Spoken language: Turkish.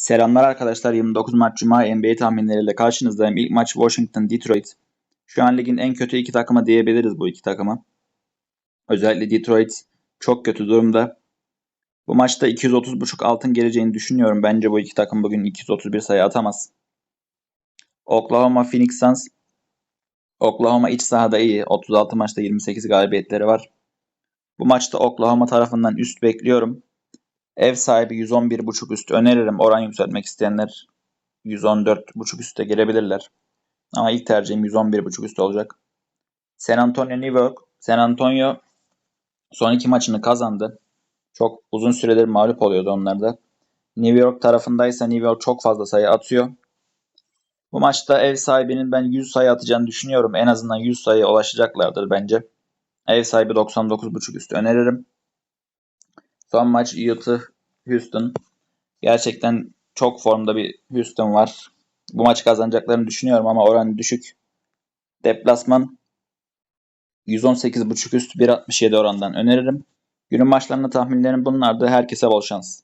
Selamlar arkadaşlar. 29 Mart Cuma NBA tahminleriyle karşınızdayım. İlk maç Washington Detroit. Şu an ligin en kötü iki takımı diyebiliriz bu iki takıma. Özellikle Detroit çok kötü durumda. Bu maçta 230.5 altın geleceğini düşünüyorum. Bence bu iki takım bugün 231 sayı atamaz. Oklahoma Phoenix Suns. Oklahoma iç sahada iyi. 36 maçta 28 galibiyetleri var. Bu maçta Oklahoma tarafından üst bekliyorum. Ev sahibi 111.5 üst öneririm. Oran yükseltmek isteyenler 114.5 üste gelebilirler. Ama ilk tercihim 111.5 üst olacak. San Antonio New York. San Antonio son iki maçını kazandı. Çok uzun süredir mağlup oluyordu onlar da. New York tarafındaysa New York çok fazla sayı atıyor. Bu maçta ev sahibinin ben 100 sayı atacağını düşünüyorum. En azından 100 sayıya ulaşacaklardır bence. Ev sahibi 99.5 üst öneririm. Son maç Utah Houston. Gerçekten çok formda bir Houston var. Bu maçı kazanacaklarını düşünüyorum ama oran düşük. Deplasman 118.5 üst 1.67 orandan öneririm. Günün maçlarını tahminlerim bunlardı. Herkese bol şans.